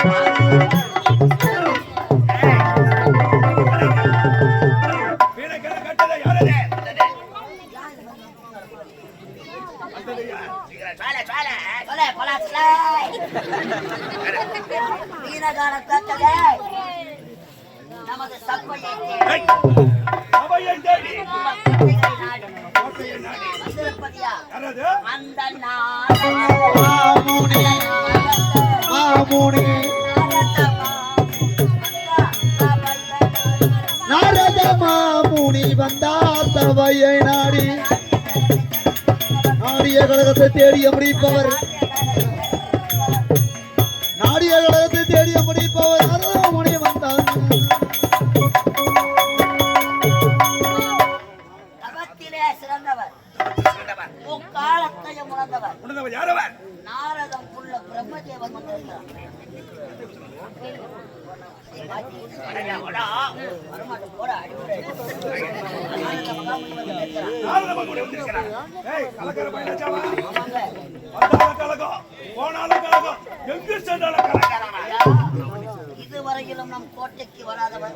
நமது சபையை தேடி அந்த நாடு రాముని నారద வந்தார் தவையை நாடி. నాడి நாடிய கழகத்தை தேடிய முடிப்பவர் நாடிய கழகத்தை தேடிய முடிப்பவர் போராதவர்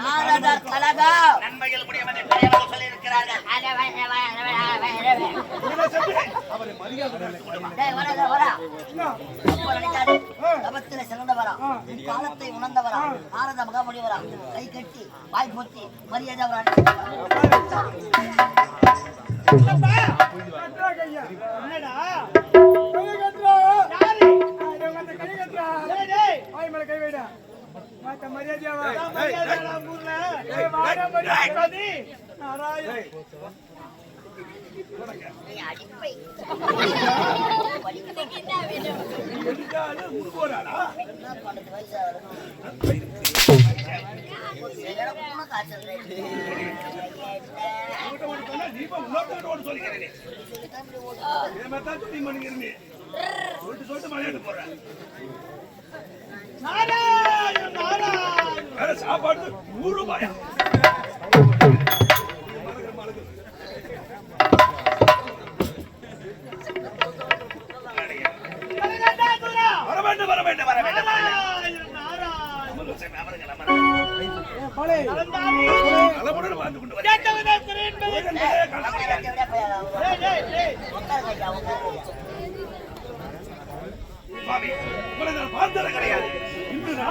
நாரதர் கலகம் நன்மைகள் முடியவதை காலத்தை உணர்ந்தவரா. நாரத மகாமுடிவரா கை கட்டி வாய் பொத்தி மரியாதை அவரா சொல்லிட்டு சொல்லிட்டு மழையாட்டு போறேன். சாப்பாடு நூறு ரூபாயா? கலமுடன்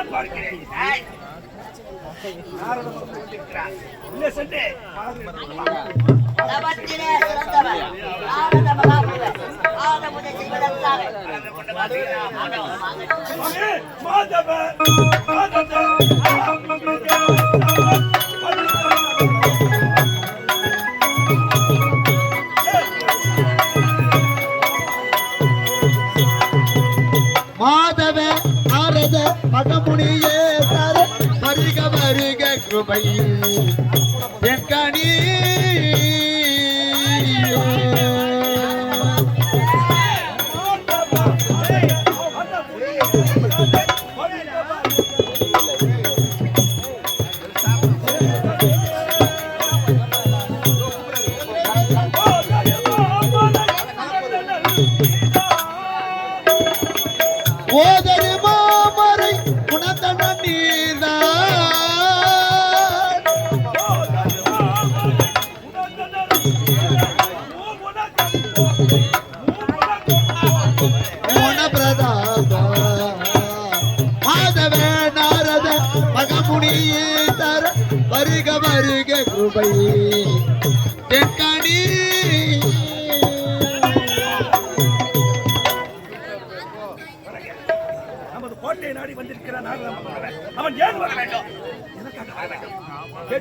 நான் பார்க்கிறேன் இல்லை சென்று தவத்திலே சிறந்தவர் ஆனந்த மகாபுவர் ஆனமுதை செய்வதற்காக மாதவர் மாதவர் மாதவர் நாகமுனியே தர வருக வருக கிருபையில்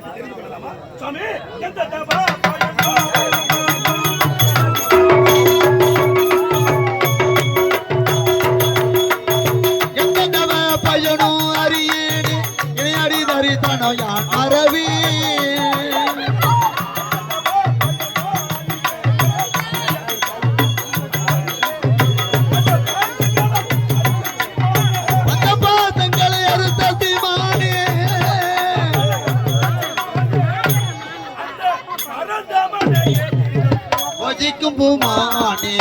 தெரிந்து கொள்ளலாமா? சுவாமி எந்த தவறா অপমানে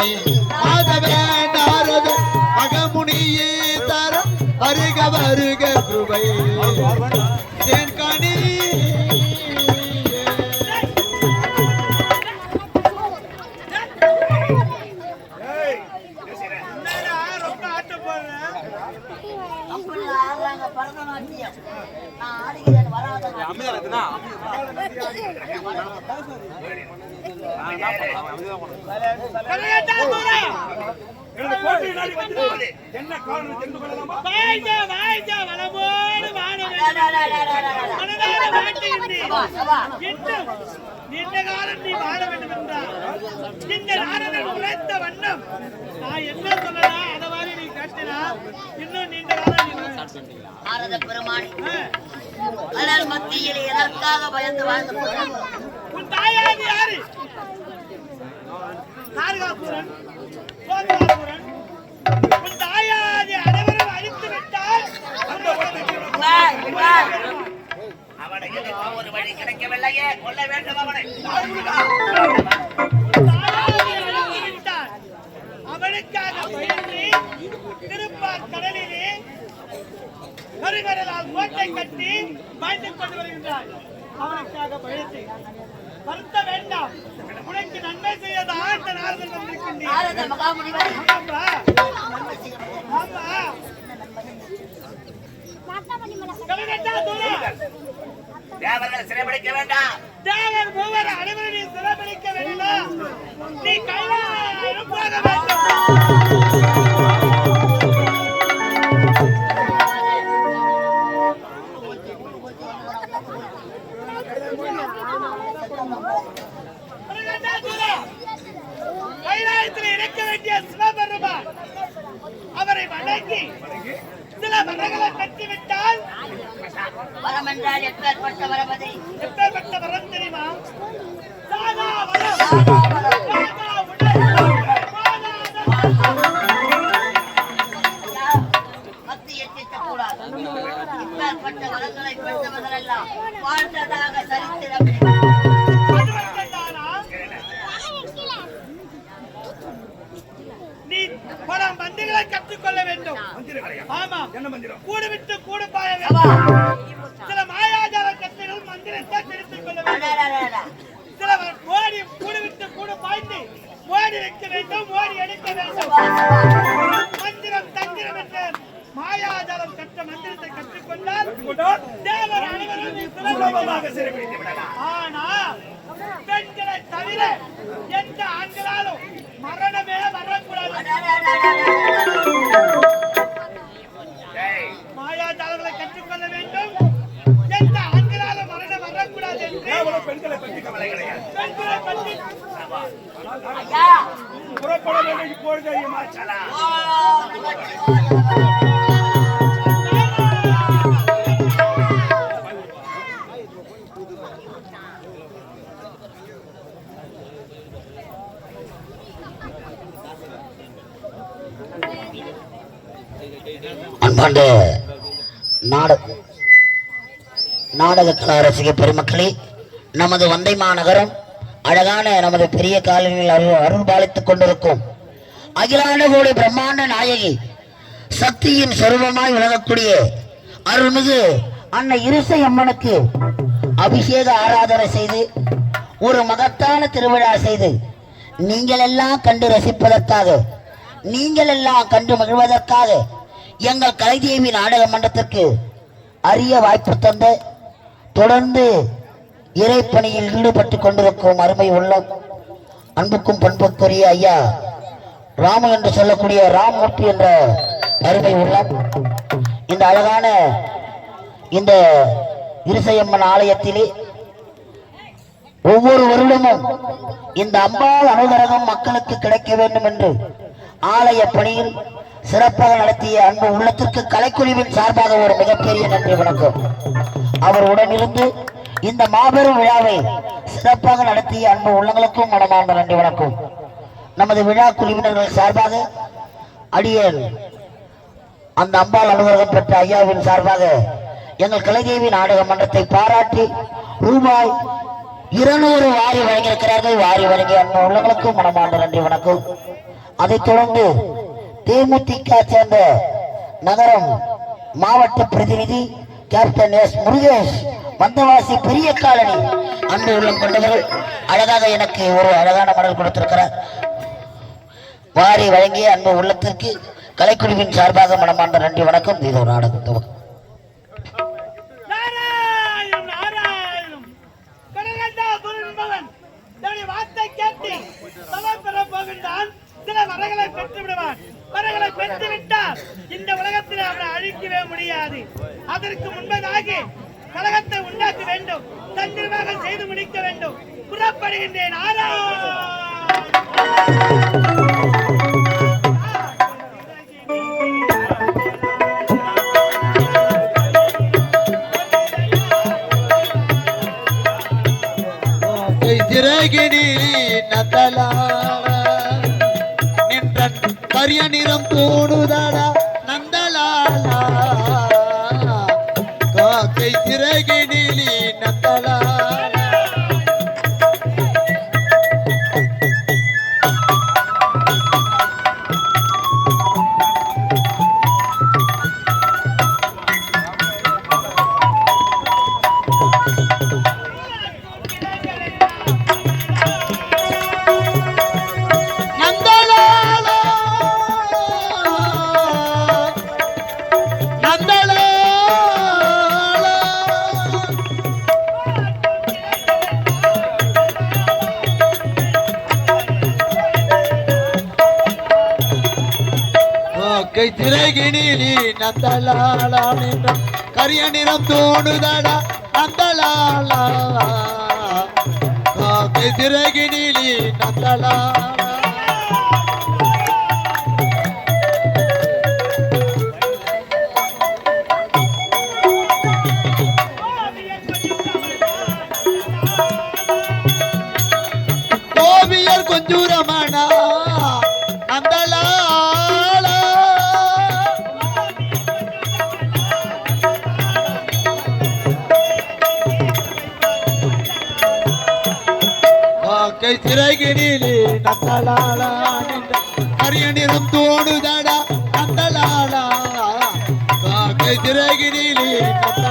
சபா நீண்ட காலம் நீ வாழ வேண்டும் என்றால் இந்த நாரதன் உழைத்த வண்ணம் நான் என்ன சொல்லலாம் அத மாதிரி நீ கட்டினா இன்னும் நீண்ட காலம் நீ மத்தியில் எதற்காக பயந்து வாழ்ந்து உன் தாயாதி யாரு கிடைக்கவில்லையே கொல்ல வேண்டும் அவனை? அவனுக்காக பயந்து திருப்பார் கடலிலே கருகடலால் கோட்டை கட்டி வாழ்ந்து கொண்டு வருகின்றார் அவனுக்காக பயந்து. வருத்த வேண்டாம். உனக்கு நன்மை செய்யதான் இந்த நாள்கள் வந்திருக்கின்றேன் தேவர்கள் சிறைபிடிக்க வேண்டாம். தேவர் மூவர் அனைவரையும் சிறைபிடிக்க வேண்டாம். நீ கைலாயம் போக வேண்டும் கூடு விட்டு கூடு பாய சில மாயாஜால கற்றுகள் மந்திரத்தை தெரிந்து கொள்ள வேண்டும். அடடடடட. சிலவர் ஓடி கூடு விட்டு கூடு பாய்ந்து ஓடி வைக்க வேண்டும் ஓடி எடுக்க வேண்டும். மந்திரம் தந்திரம் என்ற மாயாஜாலம் கற்ற மந்திரத்தை கற்றுக்கொண்டால் கொண்டால் தேவர் அனைவரும் சுலபமாக சிறைபிடித்து விடலாம் ஆனால் பெண்களை தவிர எந்த ஆண்களாலும் மரணமே வரக்கூடாது. புறப்பட வேண்டும் இப்பொழுது ஐயமாச்சலா நாடக கலா ரசிக பெருமக்களே நமது வந்தை மாநகரம் அழகான நமது பெரிய காலனில் அருள் அருள் பாலித்துக் கொண்டிருக்கும். அகிலாண்ட கோடி பிரம்மாண்ட நாயகி சக்தியின் சொருபமாய் விளங்கக்கூடிய அருள்மிகு அன்னை இருசை அம்மனுக்கு அபிஷேக ஆராதனை செய்து ஒரு மகத்தான திருவிழா செய்து நீங்கள் எல்லாம் கண்டு ரசிப்பதற்காக நீங்கள் எல்லாம் கண்டு மகிழ்வதற்காக எங்கள் கலைதேவி நாடக மன்றத்திற்கு அரிய வாய்ப்பு தந்த தொடர்ந்து இறைப்பணியில் ஈடுபட்டு கொண்டிருக்கும் அருமை உள்ளம் அன்புக்கும் பண்புக்குரிய ஐயா ராமு என்று சொல்லக்கூடிய ராம்மூர்த்தி என்ற அருமை உள்ளம். இந்த அழகான இந்த இருசையம்மன் ஆலயத்திலே ஒவ்வொரு வருடமும் இந்த அம்பாள் அனுகிரகம் மக்களுக்கு கிடைக்க வேண்டும் என்று ஆலய பணியில் சிறப்பாக நடத்திய அன்பு உள்ளத்திற்கு கலைக்குழுவின் சார்பாக ஒரு மிகப்பெரிய நன்றி வணக்கம். அவர் உடனிருந்து இந்த மாபெரும் விழாவை சிறப்பாக நடத்திய அன்பு உள்ளங்களுக்கும் மனமார்ந்த நன்றி வணக்கம். நமது விழா குழுவினர்கள் சார்பாக அடியேன் அந்த அம்பாள் அலுவலகம் பெற்ற ஐயாவின் சார்பாக எங்கள் கலைதேவி நாடக மன்றத்தை பாராட்டி ரூபாய் இருநூறு வாரி வழங்கியிருக்கிறார்கள். வாரி வழங்கிய அன்பு உள்ளங்களுக்கும் மனமார்ந்த நன்றி வணக்கம். அதைத் தொடர்ந்து தேமுதிக சேர்ந்த நகரம் மாவட்ட பிரதிநிதி கேப்டன் எஸ் முருகேஷ் வந்தவாசி பெரிய காலனி அன்பு உள்ளம் கொண்டவர்கள் அழகாக எனக்கு ஒரு அழகான மடல் கொடுத்திருக்கிறார். வாரி வழங்கிய அன்பு உள்ளத்திற்கு கலைக்குழுவின் சார்பாக மனமார்ந்த நன்றி வணக்கம். இது ஒரு நாடகம் துவக்கம். இந்த உலகத்தில் அவனை அழிக்கவே முடியாது. அதற்கு முன்பதாக கழகத்தை உண்டாக்க வேண்டும். தந்திரமாக செய்து முடிக்க வேண்டும். புறப்படுகின்றேன். திரகிணி கை திரைகிணிலி நந்தலாலா நின்ற கரிய நிறம் தோணுதடா நந்தலாலா கை திரைகிணிலி நந்தலாலா கை திரைகிடிலே நந்தலாளா நின்ற கரிய நிறம் தோணுதடா நந்தலாளா கை சிறகினிலே நந்தலாலா